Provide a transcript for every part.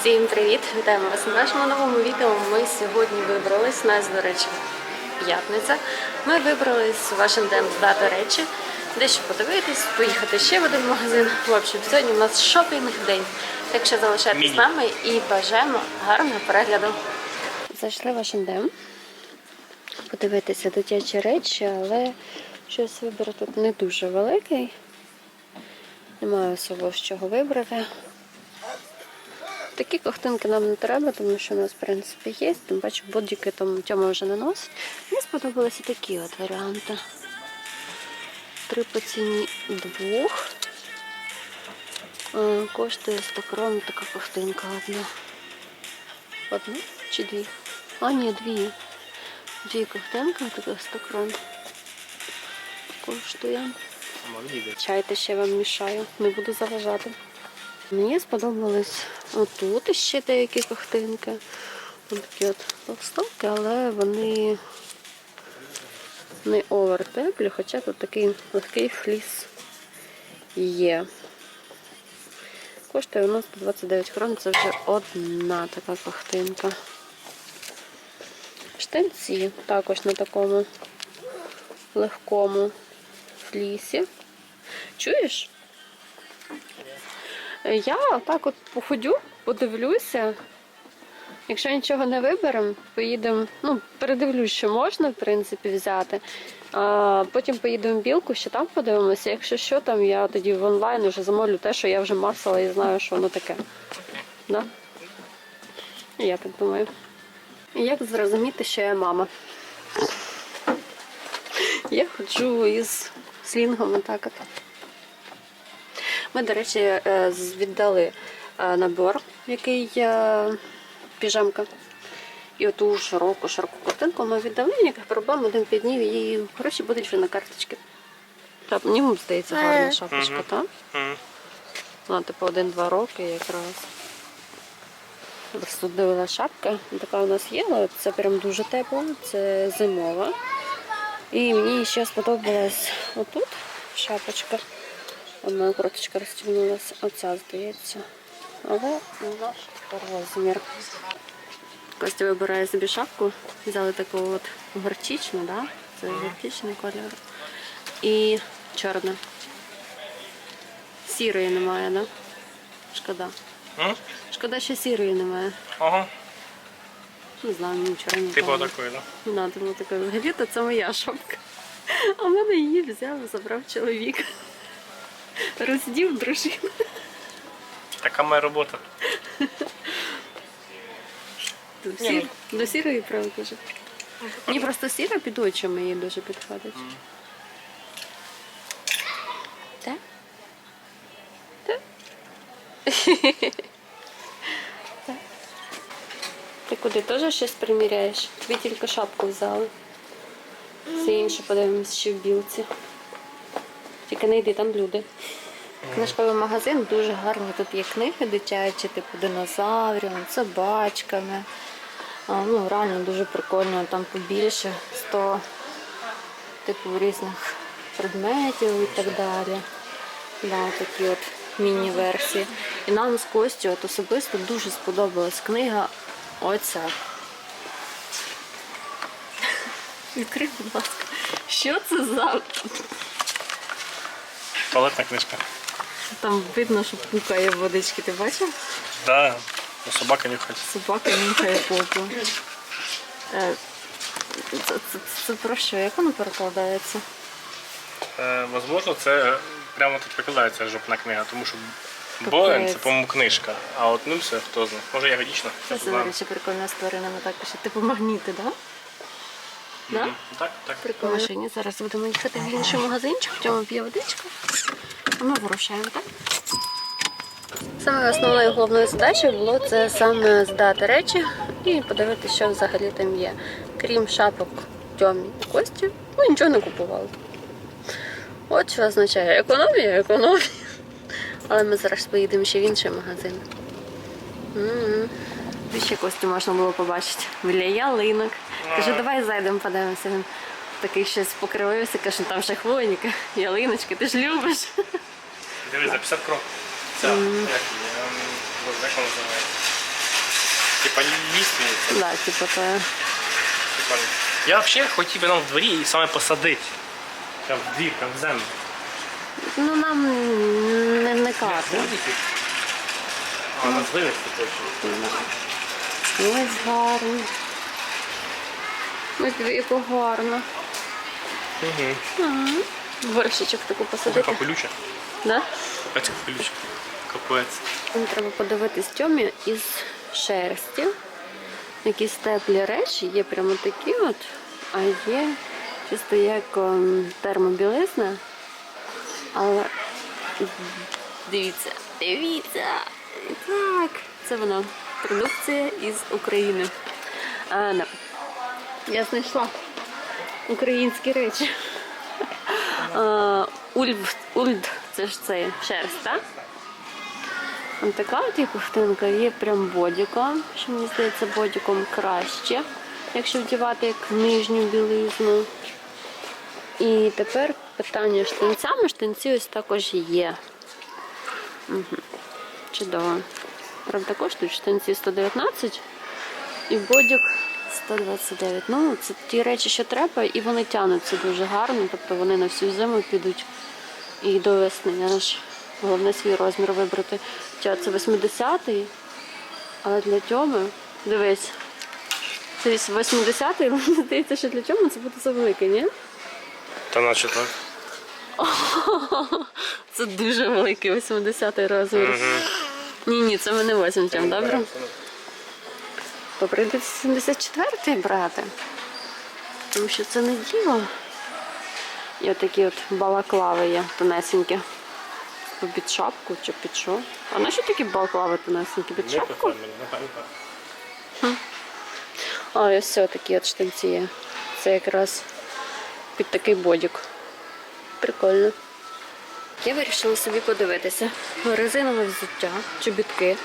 Всім привіт! Вітаємо вас на нашому новому відео. Ми сьогодні вибрались. У нас, до речі, п'ятниця. Ми вибрались в H&M здати речі, дещо подивитись, поїхати ще в один магазин. В общем, сьогодні у нас шопінг день. Так що залишайтесь з нами і бажаємо гарного перегляду. Зайшли в H&M. Подивитися дитячі речі, але щось вибір тут не дуже великий. Немає особо з чого вибрати. Такі ковтинки нам не треба, тому що у нас, в принципі, є. Тим бачу, бодіки там Тьома вже не носить. Мені сподобалися такі от варіанти. Три по ціні двох. Е, Коштує 100 крон така ковтинка одна. Одну чи дві? А, ні, дві. Дві ковтинки, така 100 крон. Коштує. Чайте ще вам мішаю, не буду заважати. Мені сподобались отут ще деякі кохтинки. Ось такі от толстовки, але вони не овертеплі, хоча тут такий легкий фліс є. Коштує у нас 129 крон, це вже одна така кохтинка. Штанці також на такому легкому флісі. Чуєш? Я так от походю, подивлюся. Якщо нічого не виберемо, поїдемо, ну, передивлюсь, що можна, в принципі, взяти. А потім поїдемо в білку, ще там подивимося. Якщо що, там я тоді в онлайн вже замовлю те, що я вже масила і знаю, що воно таке. Да? Я так думаю. Як зрозуміти, що я мама? Я ходжу із слінгом отак от. Ми, до речі, е, віддали е, набор, який е, піжамка. І оту широку, широку картинку ми віддали, ніяких проблем, один п'ять днів і гроші будуть вже на карточки. Так, мені здається гарна шапочка, так? Вона типу один-два роки якраз. Дивила шапка. Така у нас є, але це прям дуже тепло, це зимова. І мені ще сподобалась отут шапочка. Одна кроточка розтягнулася. Оця, здається. Але наш розмір. Костя вибирає собі шапку. Взяли таку от горчичну, да? Це горчичний кольор. І чорна. Сірої немає, да? Шкода. М? Шкода, що сірої немає. Ага. Не знаю, мені вчора не Типу такої, да? Не надо було такої взагалі-то це моя шапка. А в мене її взяв, забрав чоловік. Роздів дружину. Така моя робота. До, Ні, сір... До сірої правда дуже. Мені просто сіра під очами її дуже підходить. Так? Так? Так. Ти куди теж щось приміряєш? Тобі тільки шапку взяли. Все інше подивимось, що в білці. Тільки не йди, там люди. Книжковий магазин дуже гарні. Тут є книги дитячі, типу динозаврів, собачками. Ну, реально дуже прикольно, там побільше 100 типу різних предметів і так далі. Да, такі от міні-версії. І нам з Костю от особисто дуже сподобалась книга оця. Відкрий, будь ласка. Що це за Туалетна книжка. Там видно, що пукає водички, ти бачив? Да. Ну, собака нюхать. Собака нюхає попу. Е, Це, це, це про що? Як воно перекладається? Е, возможно, це прямо тут викладається жопна книга, тому що. Боен це, по-моєму, книжка, а от Нюмсе, хто знає. Може ягодічна. Це, хто це, до речі, прикольно з тваринами так пише. Типу магніти, так? Да? Да? Так, так. Прикольно. машині. Зараз будемо їхати в інший магазинчик, в цьому п'є водичку. А ми вирушаємо, так? Саме основною головною задачею було це саме здати речі і подивитися, що взагалі там є. Крім шапок Тьомі і Кості, ми нічого не купували. От що означає економія, економія. Але ми зараз поїдемо ще в інший магазин. М-м. І ще Костю можна було побачити біля ялинок. Кажу, давай зайдемо, подивимося. Він такий щось покривився, каже, там ще хвойника, ялиночки, ти ж любиш. Дивись, за 50 крок. Ця, як, ем, боже, як вона називається? Типа лісниця. Да, типу, то Прикольно. Я взагалі хотів би нам в дворі і саме посадити. Прям в двір, прям в землю. ну нам не, не кати. Гордики? А, нас вивезти точно. Ось гарно. Ось диви, яку гарно. Угу. Горщичок таку посадити. колюча. Да? Капець колюча. Капець. Мені Треба подивитись Тьомі із шерсті. Якісь теплі речі, є прямо такі от, а є чисто як ем, термобілизна. Але дивіться, дивіться. Так, це вона. Продукція із України. А, да. Я знайшла українські речі. Ульв, ульд, це ж це шерсть, так? Ось така от є ковтинка, є прям бодіком, що мені здається бодіком краще, якщо вдівати як нижню білизну. І тепер питання штанцями. Штанці ось також є. Угу. Чудово. Правда, коштують штанці 119 і бодік 129. Ну, це ті речі, що треба, і вони тянуться дуже гарно, тобто вони на всю зиму підуть і до весни. Я ж головне свій розмір вибрати. Хоча це 80-й, але для Тьоми, дивись, це 80-й, мені здається, що для Тьоми це буде завеликий, ні? Та наче так. Це дуже великий 80-й розмір. Ні, ні, це ми не возьмемо, добре? То прийдеться 74-й брати. Тому що це не діло. І отакі от балаклави є тонесенькі. Під шапку чи під що? А на що такі балаклави тонесенькі? Під шапку? А, і ось все такі от штанці є. Це якраз під такий бодік. Прикольно. Я вирішила собі подивитися. Резинове взуття, чобітки.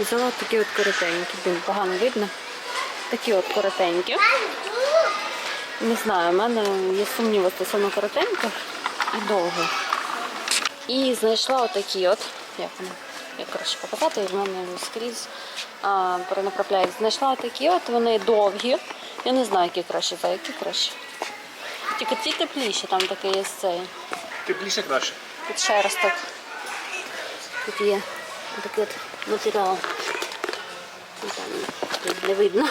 Взяла такі от коротенькі, блін, погано видно. Такі от коротенькі. Не знаю, в мене є сумніви стосовно коротеньких і довгих. І знайшла отакі от. Як вони? Як краще показати, в мене скрізь а, перенаправляють. Знайшла отакі от, вони довгі. Я не знаю, які краще, за які краще. Тільки ці тепліші, там такий є цей. Тепліше краще. Тут шерсток. Тут є такий от матеріал. Ну, Там не видно.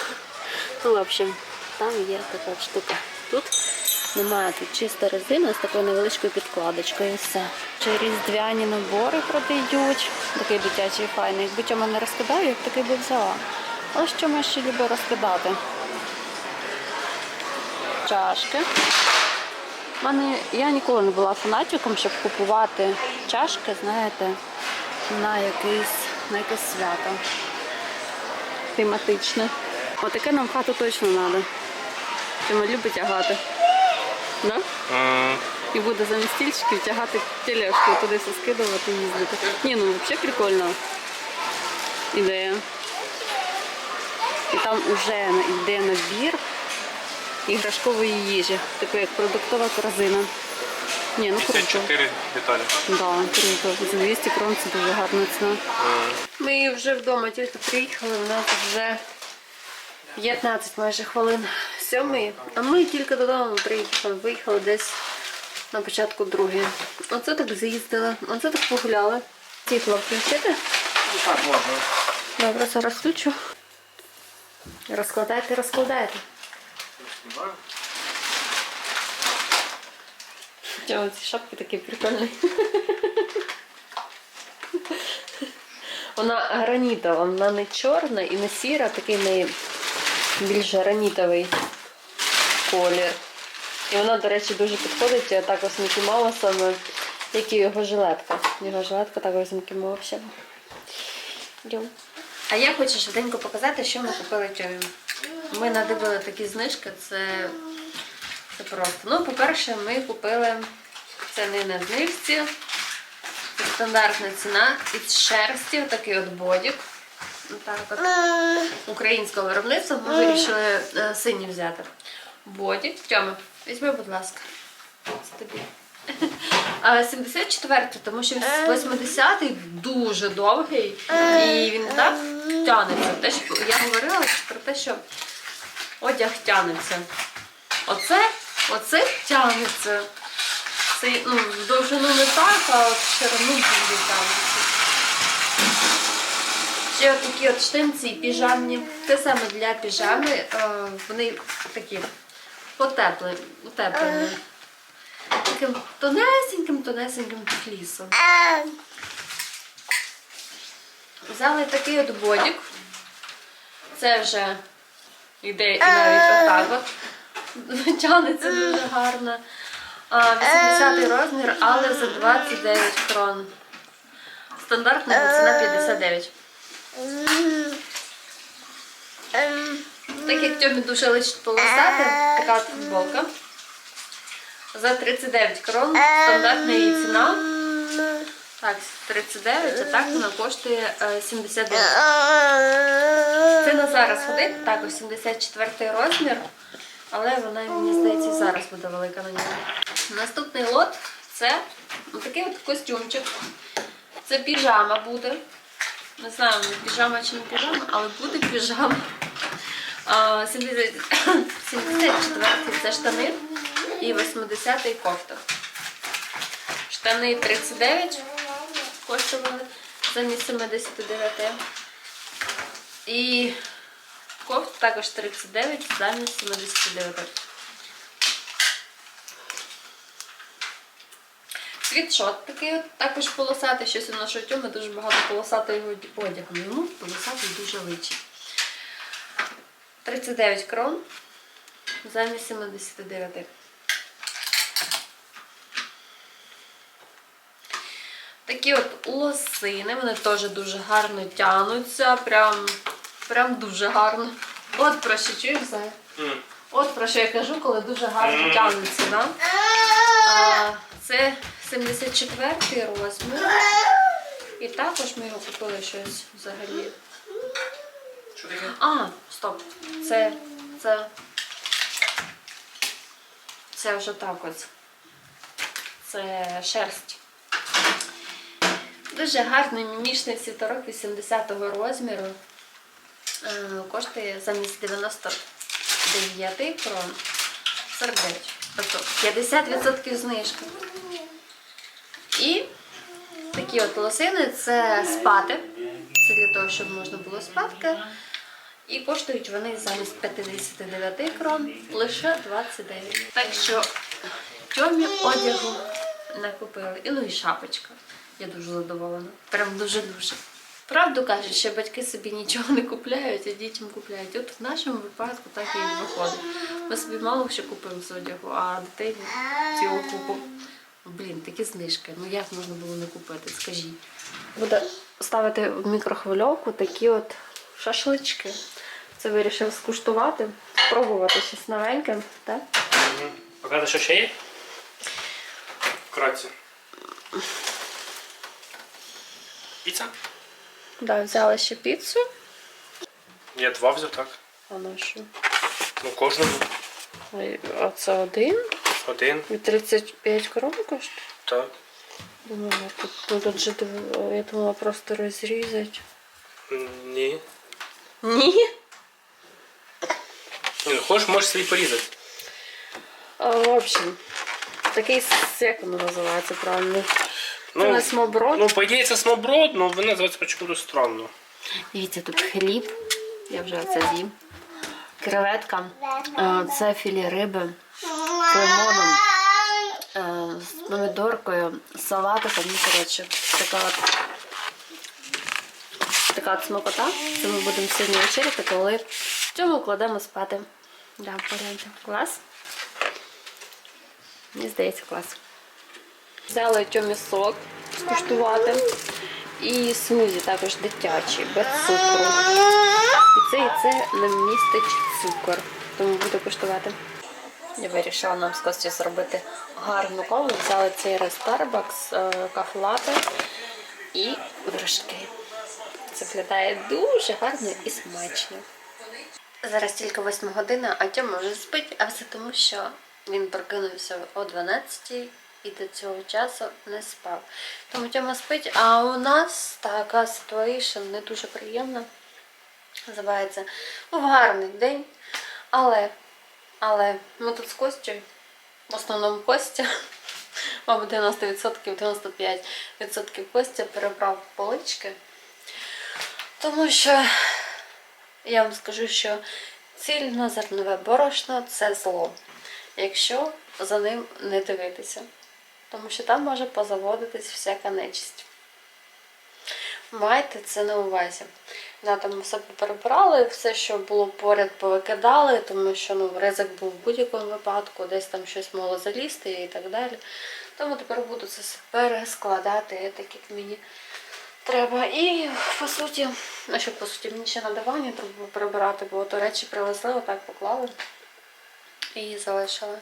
Ну, в общем, там є така штука. Тут немає, тут чиста резина з такою невеличкою підкладочкою і все. Чи різдвяні набори продають. Такий дитячий файний. Якби Тьома не розкидав, я б такий би взяла. Але що ми ще любить розкидати? Чашки. У мене я ніколи не була фанатиком, щоб купувати чашки, знаєте, на якийсь на якесь свято тематичне. Отаке нам хату точно треба. Тима любить тягати. Да? М, І буде замість стільчиків тягати тележку, туди все скидувати і їздити. Ні, ну взагалі прикольно. Ідея. І там вже йде набір іграшкової їжі, типу як продуктова корзина. Ні, ну круто. 54 деталі. Да, круто. За 200 крон це дуже гарна ціна. Ми вже вдома тільки приїхали, у нас вже 15 майже хвилин сьомої. А ми тільки додому приїхали, виїхали десь на початку другої. Оце так з'їздили, оце так погуляли. Світло включити. Ну так можна. Добре, зараз включу. Розкладайте, розкладайте. Чого ці шапки такі прикольні. Вона гранітова, вона не чорна і не сіра, такий не більш гранітовий колір. І вона, до речі, дуже підходить також з Мікі Маусом, як і його жилетка. Його жилетка також з Мікі Маусом. А я хочу швиденько показати, що ми купили Тьомі. Ми надивили такі знижки, це, це просто. Ну, по-перше, ми купили це не на знижці. Це стандартна ціна із шерсті, такий от бодік. Так от. Українського виробництва ми вирішили е, синій взяти. Бодік. Тьома, візьми, будь ласка. Це тобі. А А 74 тому що 80-й дуже довгий і він так тянеться. Те, що я говорила про те, що одяг тянеться. Оце, оце тянеться. Це ну, довжину не так, а от ширину дуже тянеться. Ще такі от штанці піжамні. Те саме для піжами. е, Вони такі потеплені. утеплені. Таким тонесеньким, тонесеньким флісом. Взяли такий от бодік. Це вже йде і навіть отак от. Тянеться дуже гарно. А, 80 розмір, але за 29 крон. Стандартна ціна 59. Так як Тьомі дуже личить полосати, така футболка. За 39 крон. Стандартна її ціна. Так, 39, а так вона коштує е, 79. Це на зараз ходить, також 74 розмір, але вона, мені здається, зараз буде велика на ньому. Наступний лот це такий от костюмчик. Це піжама буде. Не знаю, піжама чи не піжама, але буде піжама. А, 70 74 це штани і 80-й кофта. Штани 39 коштували замість 79. І кофта також 39 замість 79. Світшот такий от, також полосатий, щось у нашого тьоми дуже багато полосатого одягу. Йому полосатий дуже личить. 39 крон замість 79. Такі от лосини, вони теж дуже гарно тянуться, прям, прям дуже гарно. От про що чуєш, Зая? От про що я кажу, коли дуже гарно тягнуться, да? А, це 74-й розмір. І також ми його купили щось взагалі. Що таке? А, стоп. Це. Це. Це вже так ось. Це шерсть. Дуже гарний мімішний світорок 80-го розміру. Е, Коштує замість 99 крон 49. Тобто 50% знижки. І такі от лосини це спати. Це для того, щоб можна було спати. І коштують вони замість 59 крон лише 29. Так що тьомі одягу накупили. І ну і шапочка. Я дуже задоволена. Прям дуже-дуже. Правду кажуть, що батьки собі нічого не купляють, а дітям купляють. От в нашому випадку так і виходить. Ми собі мало що купимо з одягу, а дитині цілу купу. Блін, такі знижки. Ну як можна було не купити? Скажіть. Буде ставити в мікрохвильовку такі от шашлички. Це вирішив скуштувати, спробувати щось новеньке. Так? Мгм. Показати, що ще є? Вкратце. Піца? Да, взяла ще піцу. Я два взяв, так. А на що? Ну, кожному. А це один. Один. І 35 крон коштує. Так. Думала, тут будуть жити. Я думала просто розрізати. Ні. Ні. Ну, хочеш, можеш собі порізати. А, в общем, такий як воно називається правильно? Це Ну, на смоброд. Ну, по ідеї, це смоброд, але вона називається чомусь странно. Дивіться, тут хліб. Я вже це з'їм. Креветка. Е, Це філі риби з лимоном, е, з помідоркою, салатиком. Ну, коротше, така от, така от смакота. Це ми будемо сьогодні вечеряти, коли в цьому кладемо спати. Да, погляньте. Клас. Мені здається, клас. Взяли тьомі сок скуштувати. І смузі також дитячий, без цукру. І це і це не містить цукор, тому буду коштувати. Я вирішила нам з Костю зробити гарну каву. Взяли цей Starbucks, е, кафлати і вершки. Це виглядає дуже гарно і смачно. Зараз тільки 8 година, а Тьома вже спить, а все тому, що він прокинувся о 12 і до цього часу не спав. Тому Тьома спить, а у нас така ситуація не дуже приємна. Називається «Був гарний день. Але, але ми тут з Костю, в основному Костя, мабуть, 90%, 95% Костя перебрав полички. Тому що я вам скажу, що цільнозернове борошно це зло, якщо за ним не дивитися. Тому що там може позаводитись всяка нечисть. Майте це на увазі. Да, там все перебрали, все, що було поряд, повикидали, тому що ну, ризик був в будь-якому випадку, десь там щось могло залізти і так далі. Тому тепер буду це все перескладати, так як мені треба. І по суті, ну що по суті, мені ще на дивані треба було перебирати, бо то речі привезли, отак поклали і залишили.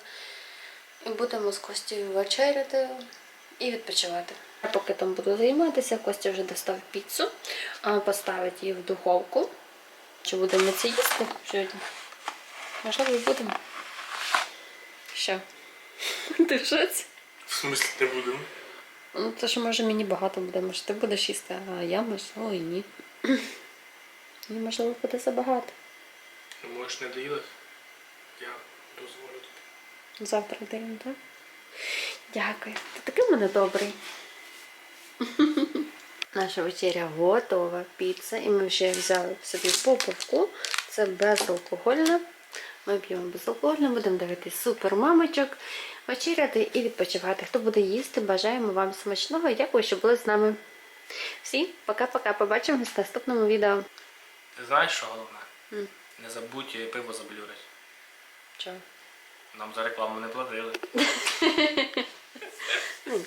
І будемо з Костю вечеряти і відпочивати. Я поки там буду займатися, Костя вже достав піцу, а поставить її в духовку. Чи будемо це їсти сьогодні? Можливо, і будемо. Що? Ти в шоці? В смислі ти будемо? Ну, то що може мені багато буде, може ти будеш їсти, а я можливо і ні. Мені можливо буде забагато. Ну, можеш не доїдати. Я дозволю. Завтра даємо, так? Дякую. Ти такий в мене добрий. Наша вечеря готова, піца. І ми вже взяли собі поповку. Це безалкогольне. Ми п'ємо безалкогольне, будемо дивитися супер мамочок, вечеряти і відпочивати. Хто буде їсти, бажаємо вам смачного дякую, що були з нами. Всі, пока-пока. Побачимось в наступному відео. Ти знаєш, що головне? М. Не забудь пиво заблюрити. Чого? Нам за рекламу не платили. Ну.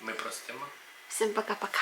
Ми простимо. Всім пока-пока.